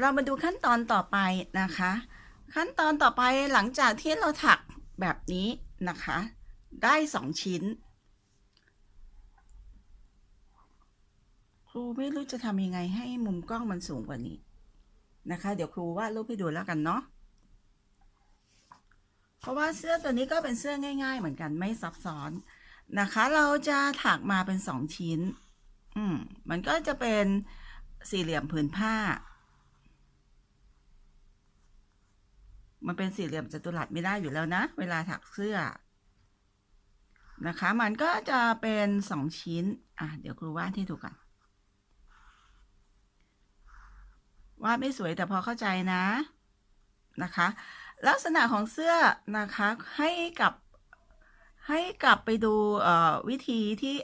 เรามาดูขั้นตอนต่อไปนะคะ ขั้นตอนต่อไปหลังจากที่เราถักแบบนี้นะคะ ได้สองชิ้น ครูไม่รู้จะทำยังไงให้มุมกล้องมันสูงกว่านี้นะคะ เดี๋ยวครูวาดรูปให้ดูแล้วกันเนาะเพราะว่าเสื้อตัวนี้ก็เป็นเสื้อง่าย ๆ เหมือนกันไม่ซับซ้อนนะคะ เราจะถักมาเป็นสองชิ้น อืมมันก็จะเป็นสี่เหลี่ยมผืนผ้า มันเป็นสี่เหลี่ยมจัตุรัสไม่ได้อยู่แล้วนะ เวลาถักเสื้อ นะคะ มันก็จะเป็นสองชิ้น อะ เดี๋ยวครูวาดให้ถูกกันวาดไม่สวยแต่พอเข้าใจนะนะคะ ลักษณะของเสื้อนะคะให้กับให้กลับไปดูวิธีที่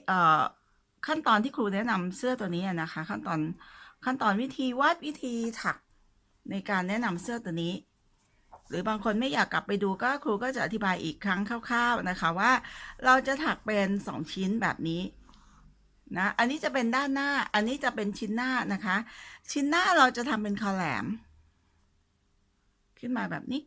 ขั้นตอนที่ครูแนะนำเสื้อตัวนี้นะคะ ขั้นตอนขั้นตอนวิธีวาดวิธีถักในการแนะนำเสื้อตัวนี้ หรือบางคนไม่อยากกลับไปดูก็ครูก็จะอธิบายอีกครั้งคร่าวๆนะคะว่า เราจะถักเป็นสองชิ้นแบบนี้นะอันนี้จะเป็นด้านหน้าอันนี้จะเป็นชิ้นหน้านะคะ ชิ้นหน้าเราจะทำเป็นคอแหลม ขึ้นมาแบบนี้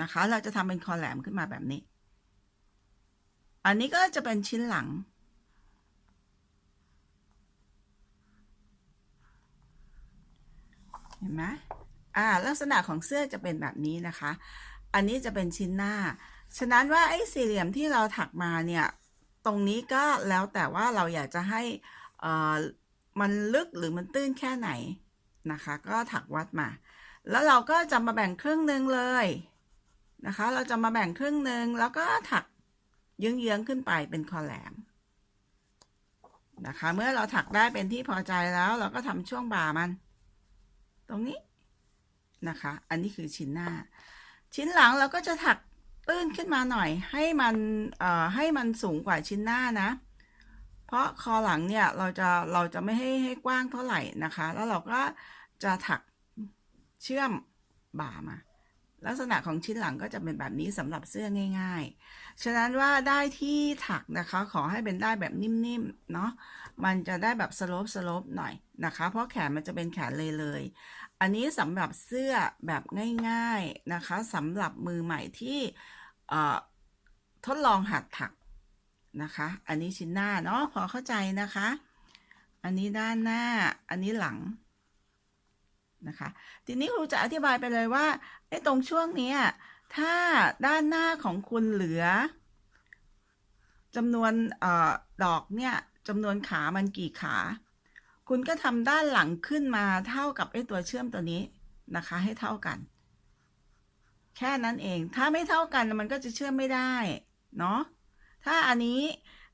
นะคะ เราจะทำเป็นคอแหลมขึ้นมาแบบนี้ อันนี้ก็จะเป็นชิ้นหลัง เห็นไหมอ่าลักษณะของเสื้อจะเป็นแบบนี้นะคะ อันนี้จะเป็นชิ้นหน้า ฉะนั้นว่าไอ้สี่เหลี่ยมที่เราถักมาเนี่ย ตรงนี้ก็แล้วแต่ว่าเราอยากจะให้อ่อมันลึกหรือมันตื้นแค่ไหนนะคะ ก็ถักวัดมา แล้วเราก็จะมาแบ่งครึ่งหนึ่งเลยนะคะ เราจะมาแบ่งครึ่งหนึ่งแล้วก็ถักเยื้องๆขึ้นไปเป็นคอแหลมนะคะ เมื่อเราถักได้เป็นที่พอใจแล้ว เราก็ทำช่วงบ่ามัน ตรงนี้นะคะ อันนี้คือชิ้นหน้า ชิ้นหลังเราก็จะถักตื้นขึ้นมาหน่อย ให้มันเอ่อให้มันสูงกว่าชิ้นหน้านะ เพราะคอหลังเนี่ยเราจะเราจะไม่ให้ให้กว้างเท่าไหร่นะคะ แล้วเราก็จะถักเชื่อมบ่ามา ลักษณะของชิ้นหลังก็จะเป็นแบบนี้สำหรับเสื้อง่าย ๆ ฉะนั้นว่าได้ที่ถักนะคะ ขอให้เป็นได้แบบนิ่มๆเนาะ มันจะได้แบบสโลปสโลปหน่อยนะคะ เพราะแขนมันจะเป็นแขนเลยเลย อันนี้สำหรับเสื้อแบบง่ายๆนะคะสำหรับมือใหม่ที่ทดลองหัดถักนะคะ อันนี้ชิ้นหน้าเนาะพอเข้าใจนะคะ อันนี้ด้านหน้า อันนี้หลังนะคะ ทีนี้ครูจะอธิบายไปเลยว่าไอ้ตรงช่วงนี้ถ้าด้านหน้าของคุณเหลือจำนวนออดอกเนี่ย จำนวนขามันกี่ขา คุณก็ทำด้านหลังขึ้นมาเท่ากับไอ้ตัวเชื่อมตัวนี้นะคะ ให้เท่ากัน แค่นั้นเอง ถ้าไม่เท่ากันมันก็จะเชื่อมไม่ได้ เนาะ ถ้าอันนี้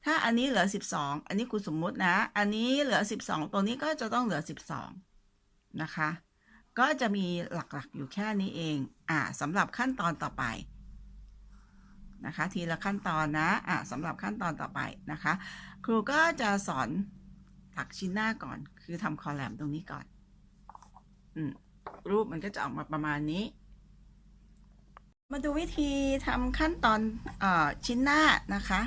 ถ้าอันนี้เหลือ 12 อันนี้คุณสมมุตินะ อันนี้เหลือ 12 ตัวนี้ก็จะต้องเหลือ 12 นะคะ ก็จะมีหลักๆอยู่แค่นี้เอง อ่าสำหรับขั้นตอนต่อไป นะคะ ทีละขั้นตอนนะอ่าสำหรับขั้นตอนต่อไปนะคะ ครูก็จะสอนถักชิ้นหน้าก่อน คือทำคอแหลมตรงนี้ก่อนอรูปมันก็จะออกมาประมาณนี้ มาดูวิธีทำขั้นตอนอชิ้นหน้านะคะ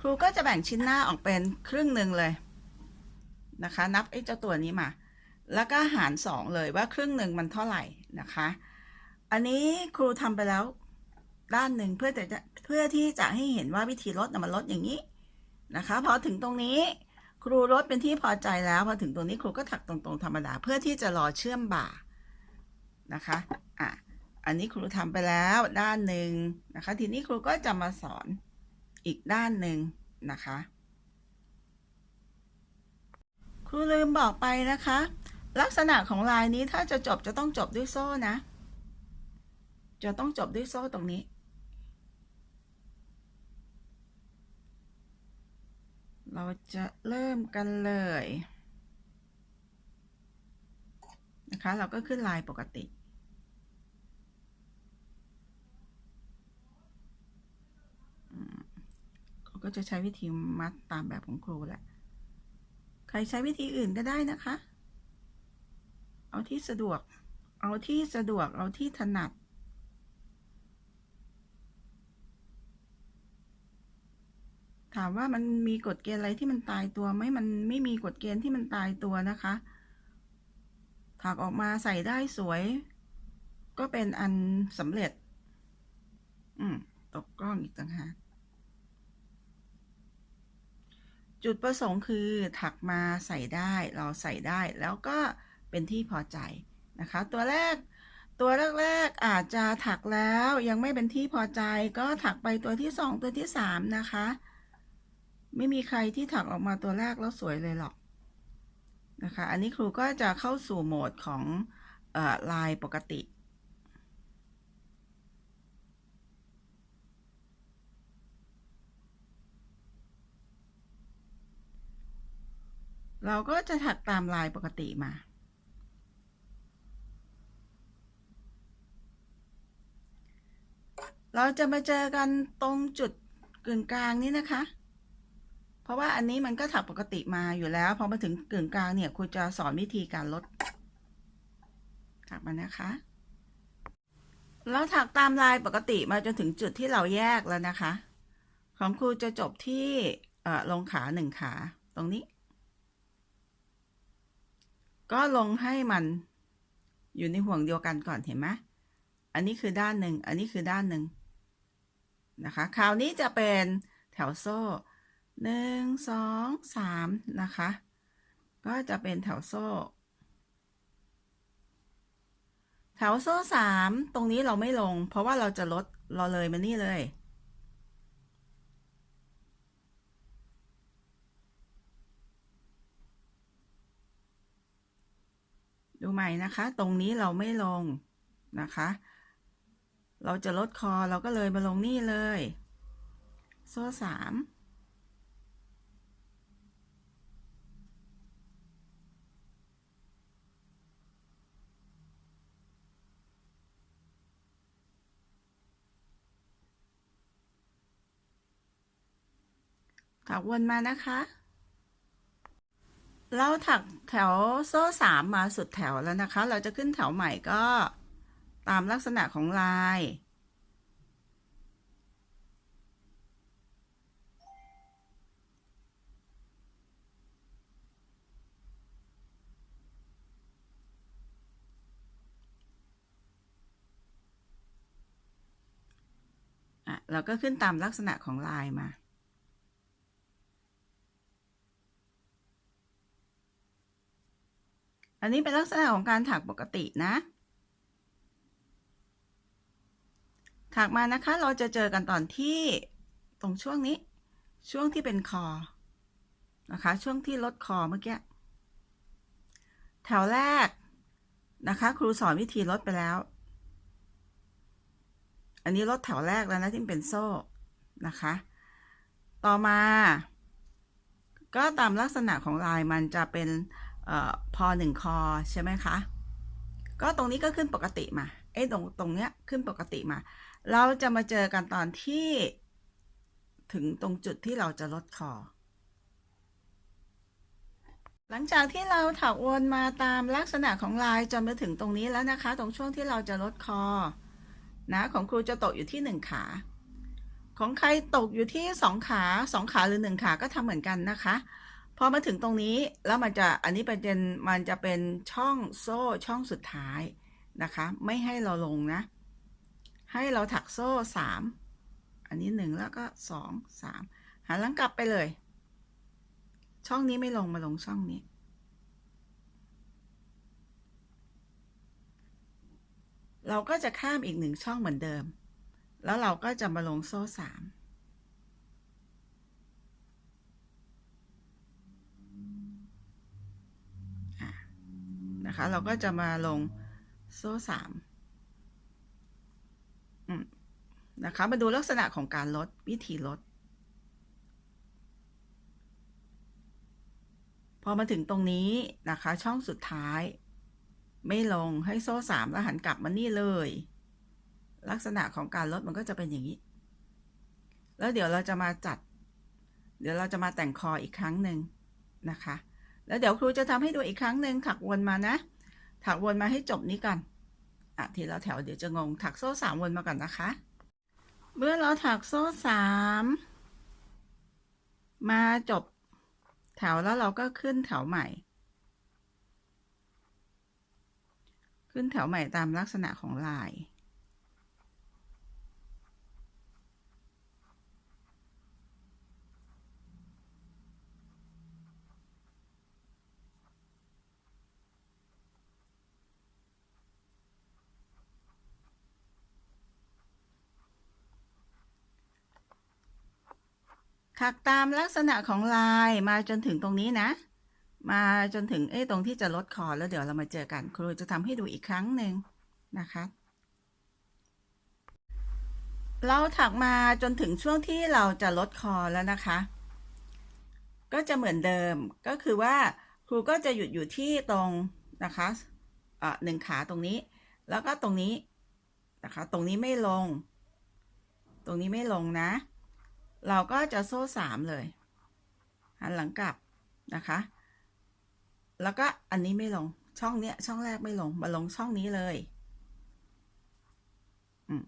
ครูก็จะแบ่งชิ้นหน้าออกเป็นครึ่งหนึ่งเลยนะคะ นับไอ้เจ้าตัวนี้มา แล้วก็หารสองเลยว่าครึ่งหนึ่งมันเท่าไหร่นะคะ อันนี้ครูทำไปแล้ว ด้านหนึ่งเพื่อจะเพื่อที่จะให้เห็นว่าวิธีลดนะมันลดอย่างนี้นะคะพอถึงตรงนี้ครูลดเป็นที่พอใจแล้วพอถึงตรงนี้ครูก็ถักตรงๆธรรมดาเพื่อที่จะรอเชื่อมบ่านะคะอะอันนี้ครูทำไปแล้วด้านหนึ่งนะคะ ทีนี้ครูก็จะมาสอนอีกด้านหนึ่งนะคะ ครูลืมบอกไปนะคะ ลักษณะของลายนี้ถ้าจะจบจะต้องจบด้วยโซ่นะ จะต้องจบด้วยโซ่ตรงนี้ เราจะเริ่มกันเลยนะคะ เราก็ขึ้นลายปกติเขาก็จะใช้วิธีมัดตามแบบของครูแหละ ใครใช้วิธีอื่นก็ได้นะคะ เอาที่สะดวก เอาที่สะดวก เอาที่ถนัด ถามว่ามันมีกฎเกณฑ์อะไรที่มันตายตัวไหมมันไม่มีกฎเกณฑ์ที่มันตายตัวนะคะถักออกมาใส่ได้สวย ก็เป็นอันสำเร็จ อืม ตกกล้องอีกต่างหากจุดประสงค์คือถักมาใส่ได้เราใส่ได้แล้วก็เป็นที่พอใจนะคะ ตัวแรก ตัวแรกๆอาจจะถักแล้วยังไม่เป็นที่พอใจ ก็ถักไปตัวที่สองตัวที่สามนะคะ ไม่มีใครที่ถักออกมาตัวแรกแล้วสวยเลยหรอกนะคะ อันนี้ครูก็จะเข้าสู่โหมดของออลายปกติเราก็จะถักตามลายปกติมา เราจะมาเจอกันตรงจุดกึ่งกลางนี้นะคะ เพราะว่าอันนี้มันก็ถักปกติมาอยู่แล้ว พอมาถึงกึ่งกลางเนี่ยครูจะสอนวิธีการลด ถักมานะคะเราถักตามลายปกติมาจนถึงจุดที่เราแยกแล้วนะคะ ของครูจะจบที่เอ่อลงขาหนึ่งขาตรงนี้ ก็ลงให้มันอยู่ในห่วงเดียวกันก่อนเห็นไหมอันนี้คือด้านหนึ่ง อันนี้คือด้านหนึ่งนะคะ คราวนี้จะเป็นแถวโซ่ หนึ่งสองสามนะคะ ก็จะเป็นแถวโซ่ แถวโซ่สามตรงนี้เราไม่ลง เพราะว่าเราจะลดเราเลยมานี่เลยดูใหม่นะคะ ตรงนี้เราไม่ลงนะคะ เราจะลดคอเราก็เลยมาลงนี่เลย โซ่สาม ถักวนมานะคะ เราถักแถวโซ่สามมาสุดแถวแล้วนะคะ เราจะขึ้นแถวใหม่ก็ตามลักษณะของลายอะเราก็ขึ้นตามลักษณะของลายมา อันนี้เป็นลักษณะของการถักปกตินะ ถักมานะคะ เราจะเจอกันตอนที่ตรงช่วงนี้ ช่วงที่เป็นคอ นะคะ ช่วงที่ลดคอเมื่อกี้ แถวแรกนะคะ ครูสอนวิธีลดไปแล้ว อันนี้ลดแถวแรกแล้วนะที่เป็นโซ่นะคะ ต่อมา ก็ตามลักษณะของลายมันจะเป็น พอหนึ่งคอใช่ไหมคะ ก็ตรงนี้ก็ขึ้นปกติมา เอ้ตรงตรงเนี้ยขึ้นปกติมา เราจะมาเจอกันตอนที่ถึงตรงจุดที่เราจะลดคอ หลังจากที่เราถักวนมาตามลักษณะของลายจนมาถึงตรงนี้แล้วนะคะ ตรงช่วงที่เราจะลดคอ นะของครูจะตกอยู่ที่หนึ่งขาของใครตกอยู่ที่สองขาสองขาหรือหนึ่งขาก็ทำเหมือนกันนะคะ พอมาถึงตรงนี้แล้วมันจะอันนี้เป็นมันจะเป็นช่องโซ่ช่องสุดท้ายนะคะ ไม่ให้เราลงนะ ให้เราถักโซ่สามอันนี้หนึ่งแล้วก็สองสามหันหลังกลับไปเลย ช่องนี้ไม่ลงมาลงช่องนี้ เราก็จะข้ามอีกหนึ่งช่องเหมือนเดิม แล้วเราก็จะมาลงโซ่สาม นะคะ เราก็จะมาลงโซ่สามนะคะ มาดูลักษณะของการลดวิธีลด พอมาถึงตรงนี้นะคะ ช่องสุดท้าย ไม่ลงให้โซ่สามแล้วหันกลับมานี่เลย ลักษณะของการลดมันก็จะเป็นอย่างนี้ แล้วเดี๋ยวเราจะมาจัด เดี๋ยวเราจะมาแต่งคออีกครั้งหนึ่งนะคะ แล้วเดี๋ยวครูจะทำให้ดูอีกครั้งหนึ่งถักวนมานะ ถักวนมาให้จบนี้ก่อนอะทีละแถวเดี๋ยวจะงง ถักโซ่สามวนมาก่อนนะคะ เมื่อเราถักโซ่สามมาจบแถวแล้วเราก็ขึ้นแถวใหม่ ขึ้นแถวใหม่ตามลักษณะของลาย ถักตามลักษณะของลายมาจนถึงตรงนี้นะ มาจนถึงเอ้ตรงที่จะลดคอแล้วเดี๋ยวเรามาเจอกัน ครูจะทำให้ดูอีกครั้งหนึ่งนะคะ เราถักมาจนถึงช่วงที่เราจะลดคอแล้วนะคะ ก็จะเหมือนเดิมก็คือว่าครูก็จะหยุดอยู่ที่ตรงนะคะะหนึ่งขาตรงนี้ แล้วก็ตรงนี้นะคะ ตรงนี้ไม่ลง ตรงนี้ไม่ลงนะ เราก็จะโซ่สามเลย หันหลังกลับนะคะ แล้วก็อันนี้ไม่ลงช่องเนี้ยช่องแรกไม่ลง มาลงช่องนี้เลยอืม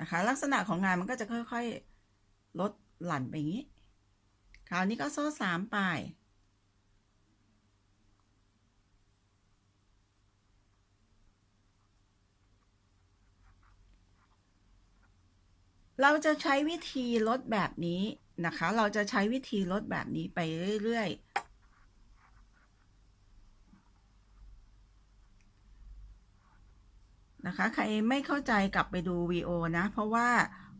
นะคะ ลักษณะของงานมันก็จะค่อยๆ ลดหลั่นไปอย่างนี้ คราวนี้ก็โซ่สามไป เราจะใช้วิธีลดแบบนี้นะคะ เราจะใช้วิธีลดแบบนี้ไปเรื่อยๆ นะคะ ใครไม่เข้าใจกลับไปดูวีโอนะ เพราะว่า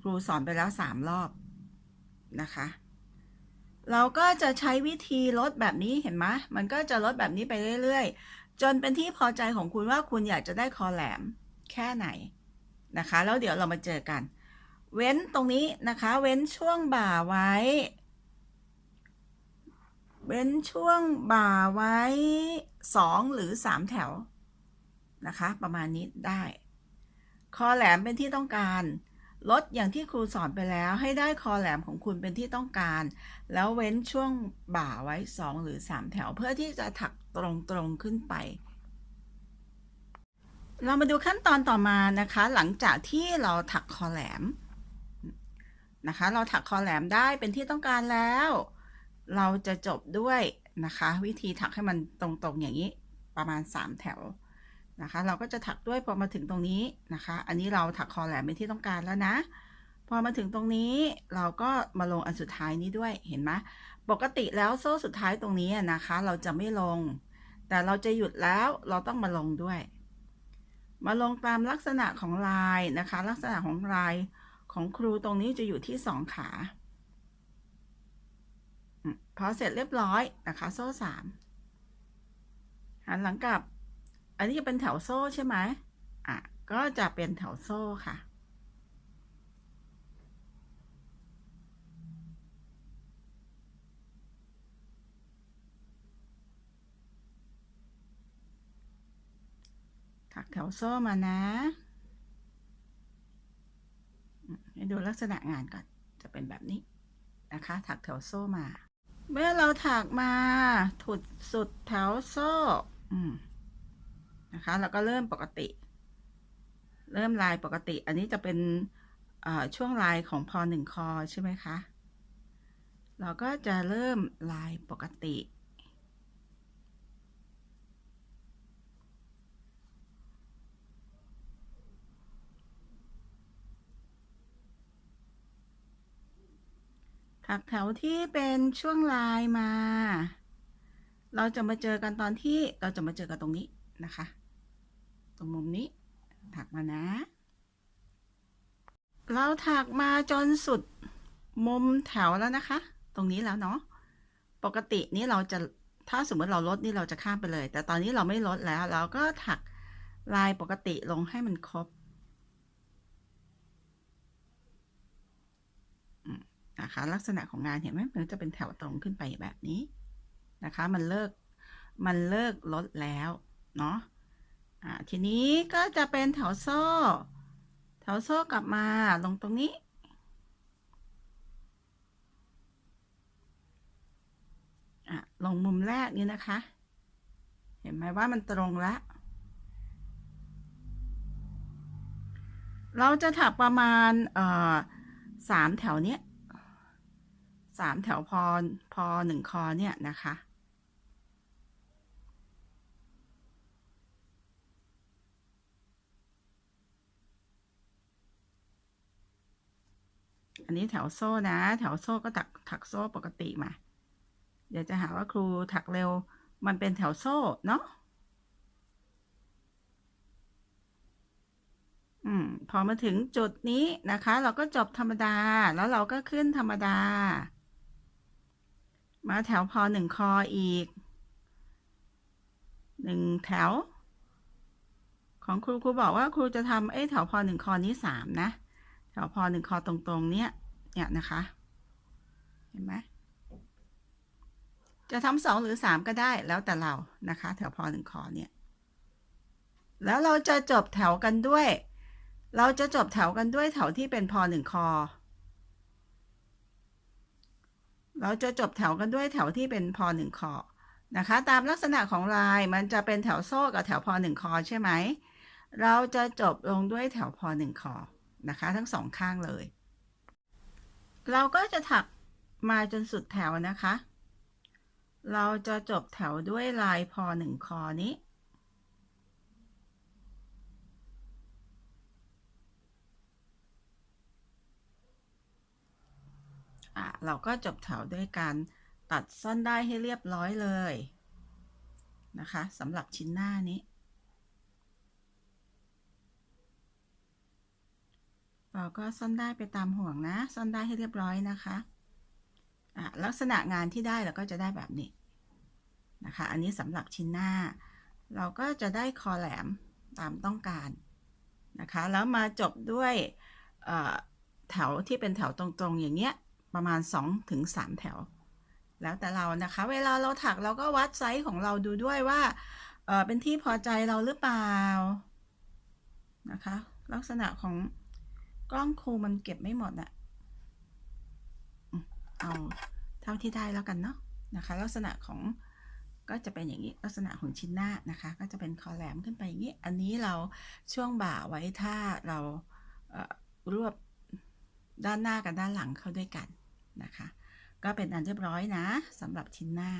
ครูสอนไปแล้วสามรอบนะคะ เราก็จะใช้วิธีลดแบบนี้เห็นไหมมันก็จะลดแบบนี้ไปเรื่อยๆ จนเป็นที่พอใจของคุณว่าคุณอยากจะได้คอแหลมแค่ไหนนะคะ แล้วเดี๋ยวเรามาเจอกัน เว้นตรงนี้นะคะ เว้นช่วงบ่าไว้ เว้นช่วงบ่าไว้สองหรือสามแถวนะคะ ประมาณนี้ได้ คอแหลมเป็นที่ต้องการ ลดอย่างที่ครูสอนไปแล้ว ให้ได้คอแหลมของคุณเป็นที่ต้องการ แล้วเว้นช่วงบ่าไว้สองหรือสามแถว เพื่อที่จะถักตรงๆขึ้นไปเรามาดูขั้นตอนต่อมานะคะ หลังจากที่เราถักคอแหลม นะคะ เราถักคอแหลมได้เป็นที่ต้องการแล้ว เราจะจบด้วยนะคะ วิธีถักให้มันตรงๆอย่างนี้ประมาณ 3 แถวนะคะ เราก็จะถักด้วยพอมาถึงตรงนี้นะคะ อันนี้เราถักคอแหลมเป็นที่ต้องการแล้วนะ พอมาถึงตรงนี้เราก็มาลงอันสุดท้ายนี้ด้วยเห็นไหมปกติแล้วโซ่สุดท้ายตรงนี้นะคะ เราจะไม่ลง แต่เราจะหยุดแล้วเราต้องมาลงด้วย มาลงตามลักษณะของลายนะคะ ลักษณะของลาย ของครูตรงนี้จะอยู่ที่สองขาพอเสร็จเรียบร้อยนะคะโซ่สามหันหลังกลับ อันนี้จะเป็นแถวโซ่ใช่ไหมอะก็จะเป็นแถวโซ่ค่ะถักแถวโซ่มานะให้ ดูลักษณะงานก่อน จะเป็นแบบนี้นะคะ ถักแถวโซ่มา เมื่อเราถักมาถุดสุดแถวโซ่นะคะ แล้วก็เริ่มปกติ เริ่มลายปกติ อันนี้จะเป็นช่วงลายของพอหนึ่งคอใช่ไหมคะ เราก็จะเริ่มลายปกติ ถักแถวที่เป็นช่วงลายมา เราจะมาเจอกันตอนที่เราจะมาเจอกันตรงนี้นะคะ ตรงมุมนี้ ถักมานะ เราถักมาจนสุดมุมแถวแล้วนะคะ ตรงนี้แล้วเนาะ ปกตินี้เราจะถ้าสมมติเราลดนี่เราจะข้ามไปเลย แต่ตอนนี้เราไม่ลดแล้ว เราก็ถักลายปกติลงให้มันครบ นะคะ ลักษณะของงานเห็นไหมมันจะเป็นแถวตรงขึ้นไปแบบนี้นะคะ มันเลิกมันเลิกลดแล้วเนาะะทีนี้ก็จะเป็นแถวโซ่ แถวโซ่กลับมาลงตรงนี้ ลงมุมแรกนี้นะคะ เห็นไหมว่ามันตรงแล้วเราจะถักประมาณสามแถวเนี้ย สามแถวพอพอหนึ่งคอเนี่ยนะคะ อันนี้แถวโซ่นะ แถวโซ่ก็ถักถักโซ่ปกติมา เดี๋ยวจะหาว่าครูถักเร็วมันเป็นแถวโซ่เนาะอืมพอมาถึงจุดนี้นะคะ เราก็จบธรรมดาแล้วเราก็ขึ้นธรรมดา มาแถวพอหนึ่งคออีกหนึ่งแถว ของครูครูบอกว่าครูจะทำเอ้แถวพอหนึ่งคอนี้สามนะ แถวพอหนึ่งคอตรงๆ เนี้ยเนี่ยนะคะ เห็นไหมจะทำสองหรือสามก็ได้แล้วแต่เรานะคะ แถวพอหนึ่งคอเนี่ย แล้วเราจะจบแถวกันด้วย เราจะจบแถวกันด้วยแถวที่เป็นพอหนึ่งคอ เราจะจบแถวกันด้วยแถวที่เป็นพอหนึ่งคอนะคะ ตามลักษณะของลายมันจะเป็นแถวโซ่กับแถวพอหนึ่งคอใช่ไหม เราจะจบลงด้วยแถวพอหนึ่งคอนะคะ ทั้งสองข้างเลย เราก็จะถักมาจนสุดแถวนะคะ เราจะจบแถวด้วยลายพอหนึ่งคอนี้ อะเราก็จบแถวด้วยการตัดซ่อนได้ให้เรียบร้อยเลยนะคะสำหรับชิ้นหน้านี้ เราก็ซ่อนได้ไปตามห่วงนะ ซ่อนได้ให้เรียบร้อยนะคะอะลักษณะงานที่ได้เราก็จะได้แบบนี้นะคะ อันนี้สำหรับชิ้นหน้า เราก็จะได้คอแหลมตามต้องการนะคะ แล้วมาจบด้วยแถวที่เป็นแถวตรงๆอย่างเงี้ย ประมาณ2ถึง3แถว แล้วแต่เรานะคะ เวลาเราถักเราก็วัดไซส์ของเราดูด้วยว่าเออเป็นที่พอใจเราหรือเปล่านะคะ ลักษณะของกล้องครูมันเก็บไม่หมดอะเอาเท่าที่ได้แล้วกันเนาะนะคะ ลักษณะของก็จะเป็นอย่างนี้ลักษณะของชิ้นหน้านะคะ ก็จะเป็นคอแหลมขึ้นไปอย่างนี้ อันนี้เราช่วงบ่าไว้ถ้าเรารวบด้านหน้ากับด้านหลังเข้าด้วยกัน นะคะ ก็เป็นอันเรียบร้อยนะสำหรับชิ้นหน้า